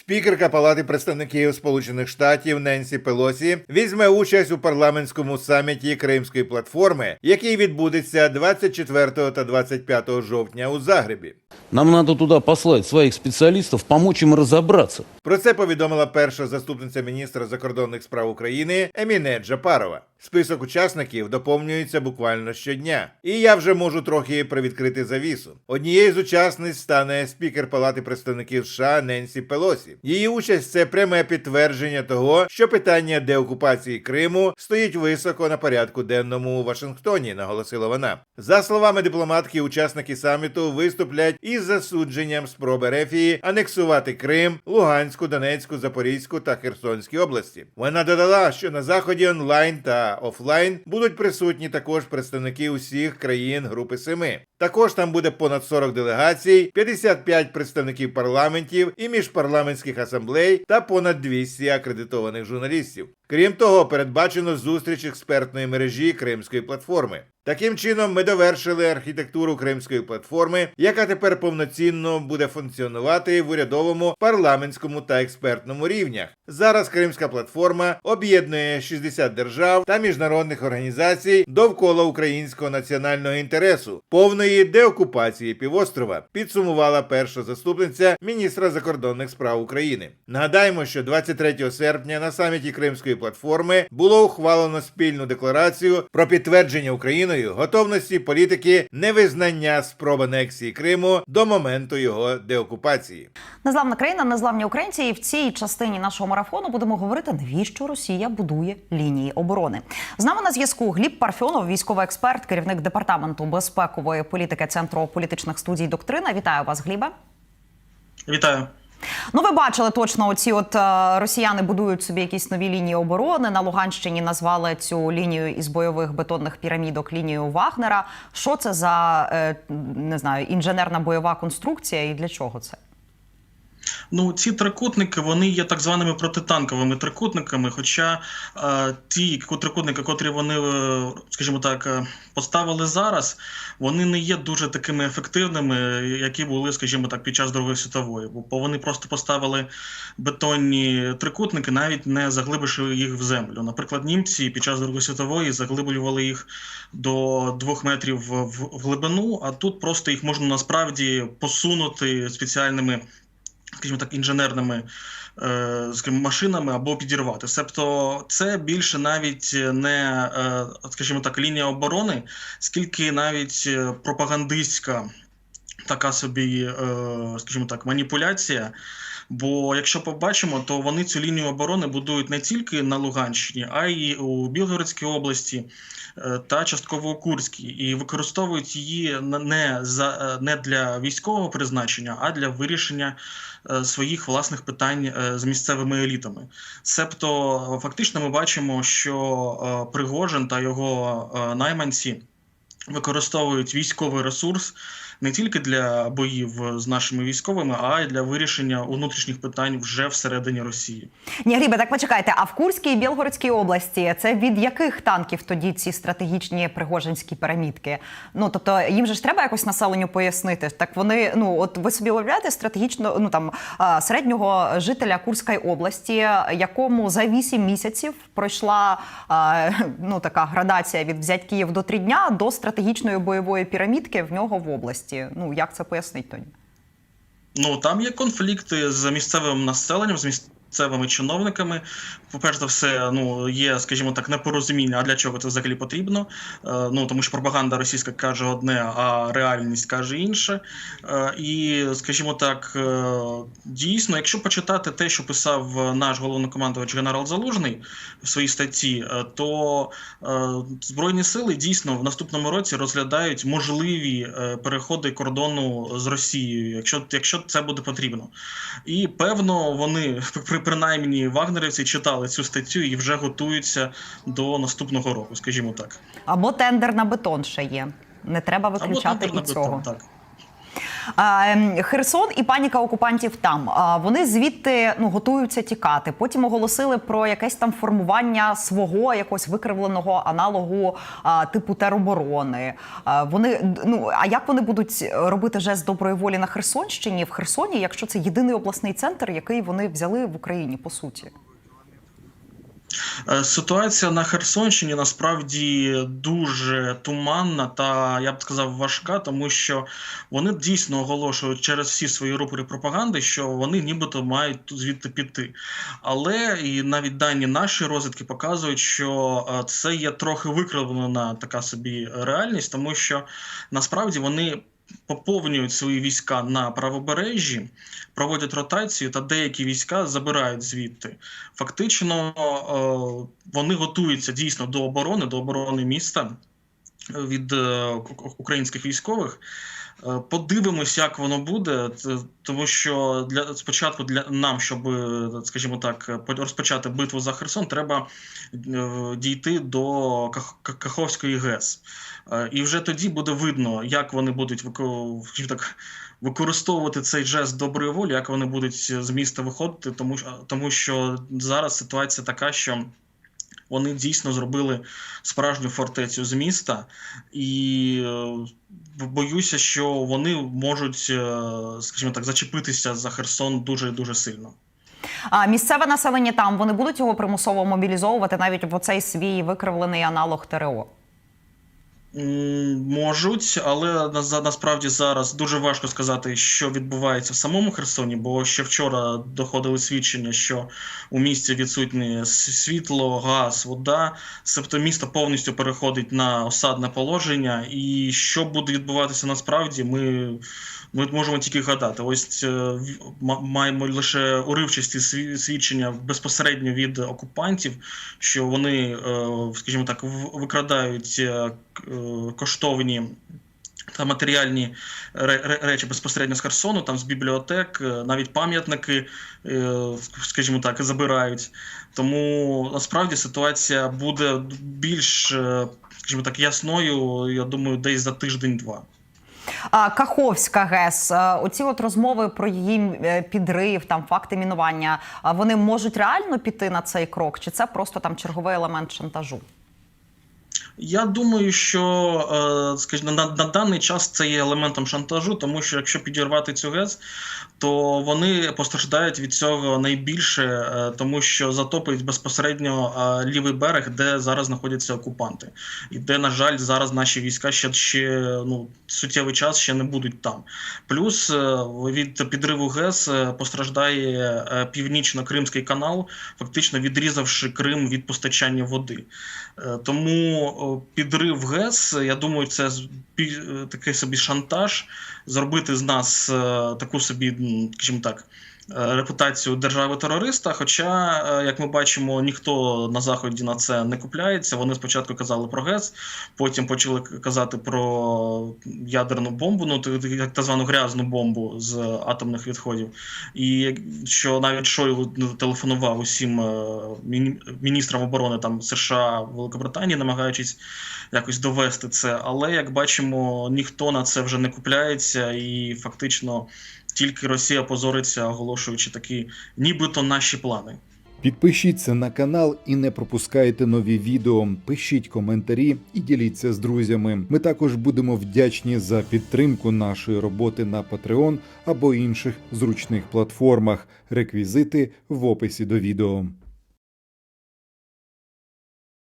Спікерка Палати представників Сполучених Штатів Ненсі Пелосі візьме участь у парламентському саміті Кримської платформи, який відбудеться 24 та 25 жовтня у Загребі. Нам надо туда послать своих специалистов, помочь им разобраться. Про це повідомила перша заступниця міністра закордонних справ України Еміне Джапарова. Список учасників доповнюється буквально щодня, і я вже можу трохи привідкрити завісу. Однією з учасниць стане спікер Палати представників США Ненсі Пелосі. Її участь це пряме підтвердження того, що питання деокупації Криму стоїть високо на порядку денному у Вашингтоні, наголосила вона. За словами дипломатки, учасники саміту виступлять із засудженням спроби Рефії анексувати Крим, Луганську, Донецьку, Запорізьку та Херсонські області. Вона додала, що на заході онлайн та офлайн будуть присутні також представники усіх країн Групи Семи. Також там буде понад 40 делегацій, 55 представників парламентів і міжпарламентських асамблей та понад 200 акредитованих журналістів. Крім того, передбачено зустріч експертної мережі Кримської платформи. Таким чином, ми довершили архітектуру Кримської платформи, яка тепер повноцінно буде функціонувати в урядовому, парламентському та експертному рівнях. Зараз Кримська платформа об'єднує 60 держав та міжнародних організацій довкола українського національного інтересу, повної деокупації півострова, підсумувала перша заступниця міністра закордонних справ України. Нагадаємо, що 23 серпня на саміті Кримської платформи було ухвалено спільну декларацію про підтвердження Україною готовності політики невизнання спроб анексії Криму до моменту його деокупації. Незламна країна, незламні українці. І в цій частині нашого марафону будемо говорити, навіщо Росія будує лінії оборони. З нами на зв'язку Гліб Парфьонов, військовий експерт, керівник департаменту безпекової політики Центру політичних студій Доктрина. Вітаю вас, Глібе. Вітаю. Ну, ви бачили точно, оці от е, росіяни будують собі якісь нові лінії оборони. На Луганщині назвали цю лінію із бойових бетонних пірамідок лінією Вагнера. Що це за е, не знаю інженерна бойова конструкція і для чого це? Ну, ці трикутники вони є так званими протитанковими трикутниками. Хоча е, ті трикутники, котрі вони, е, скажімо так, е, поставили зараз, вони не є дуже такими ефективними, які були, скажімо так, під час Другої світової. Бо вони просто поставили бетонні трикутники, навіть не заглибивши їх в землю. Наприклад, німці під час Другої світової заглиблювали їх до двох метрів в, в глибину, а тут просто їх можна насправді посунути спеціальними скажімо так, інженерними е, скажімо, машинами або підірвати. Себто це більше навіть не, е, скажімо так, лінія оборони, скільки навіть е, пропагандистська така собі, скажімо так, маніпуляція. Бо якщо побачимо, то вони цю лінію оборони будують не тільки на Луганщині, а й у Білгородській області е, та частково у Курській, і використовують її не за е, не для військового призначення, а для вирішення е, своїх власних питань з місцевими елітами. Себто, фактично, ми бачимо, що Пригожин та його найманці використовують військовий ресурс не тільки для боїв з нашими військовими, а й для вирішення внутрішніх питань вже всередині Росії. Ні, Глібе, так почекайте. А в Курській і Білгородській області це від яких танків тоді ці стратегічні пригожинські пірамідки? Ну тобто їм же ж треба якось населенню пояснити. Так вони, ну от ви собі уявляєте стратегічно, ну там середнього жителя Курської області, якому за 8 місяців пройшла ну така градація від взять Київ до три дня до стратегічної бойової пірамідки в нього в області. Ну як це пояснить тоді? Ну там є конфлікти з місцевим населенням, з місцевими чиновниками. По-перше за все, ну є, скажімо так, непорозуміння, а для чого це взагалі потрібно. Е, ну тому що пропаганда російська каже одне, а реальність каже інше. Е, і, скажімо так, е, дійсно, якщо почитати те, що писав наш головнокомандувач генерал Залужний в своїй статті, то збройні сили дійсно в наступному році розглядають можливі переходи кордону з Росією, якщо, якщо це буде потрібно. І певно, вони при принаймні вагнерівці читали цю статтю і вже готуються до наступного року, скажімо так. Або тендер на бетон ще є. Не треба Або виключати тендер на цього. бетон, так. Ем, Херсон і паніка окупантів там. Вони звідти ну готуються тікати. Потім оголосили про якесь там формування свого якогось викривленого аналогу типу тероборони. Вони ну а як вони будуть робити жест доброї волі на Херсонщині в Херсоні, якщо це єдиний обласний центр, який вони взяли в Україні по суті? Е, Ситуація на Херсонщині насправді дуже туманна та я б сказав важка, тому що вони дійсно оголошують через всі свої рупори пропаганди, що вони нібито мають звідти піти. Але і навіть дані нашої розвідки показують, що е, це є трохи викривлена така собі реальність, тому що насправді вони. Поповнюють свої війська на правобережжі, проводять ротацію, та деякі війська забирають звідти. Фактично, е, вони готуються дійсно до оборони, до оборони міста від е, українських військових. Е, Подивимось, як воно буде, тому що для спочатку для нам, щоб, е, скажімо так, розпочати битву за Херсон, треба е, дійти до Ках- Ках- Каховської ГЕС. Е, І вже тоді буде видно, як вони будуть так, використовувати цей жест доброї волі, як вони будуть з міста виходити, тому, тому що зараз ситуація така, що вони дійсно зробили справжню фортецю з міста, і е, боюся, що вони можуть, е, скажімо так, зачепитися за Херсон дуже дуже сильно. А місцеве населення там вони будуть його примусово мобілізовувати навіть в оцей свій викривлений аналог ТРО. Можуть, але на- насправді зараз дуже важко сказати, що відбувається в самому Херсоні, бо ще вчора доходили свідчення, що у місті відсутнє світло, газ, вода. Тобто місто повністю переходить на осадне положення. І що буде відбуватися насправді, ми, ми можемо тільки гадати. Ось е, маємо лише уривчасті сві- свідчення безпосередньо від окупантів, що вони, е, скажімо так, викрадають е, коштовні та матеріальні ре- ре- речі безпосередньо з Херсону, там з бібліотек, е, навіть пам'ятники, е, скажімо так, забирають. Тому насправді ситуація буде більш, е, скажімо так, ясною, я думаю, десь за тиждень-два. Каховська ГЕС, оці от розмови про її підрив, там факти мінування, вони можуть реально піти на цей крок, чи це просто там черговий елемент шантажу? Я думаю, що е, скажімо, на, на даний час це є елементом шантажу, тому що якщо підірвати цю ГЕС, то вони постраждають від цього найбільше, е, тому що затопить безпосередньо е, лівий берег, де зараз знаходяться окупанти, і де, на жаль, зараз наші війська ще ще ну суттєвий час ще не будуть там. Плюс від підриву ГЕС постраждає північно-кримський канал, фактично відрізавши Крим від постачання води. Тому підрив ГЕС, я думаю, це е, такий собі шантаж, зробити з нас е, таку собі, скажімо так, репутацію держави-терориста. Хоча, е, як ми бачимо, ніхто на заході на це не купляється. Вони спочатку казали про ГЕС, потім почали казати про ядерну бомбу, ну так звану грязну бомбу з атомних відходів. І що навіть Шойгу ну, телефонував усім е, міністрам оборони там США Великобританії, намагаючись якось довести це. Але як бачимо, ніхто на це вже не купляється, і фактично тільки Росія позориться, оголошуючи такі, нібито наші плани. Підпишіться на канал і не пропускайте нові відео. Пишіть коментарі і діліться з друзями. Ми також будемо вдячні за підтримку нашої роботи на Patreon або інших зручних платформах. Реквізити в описі до відео.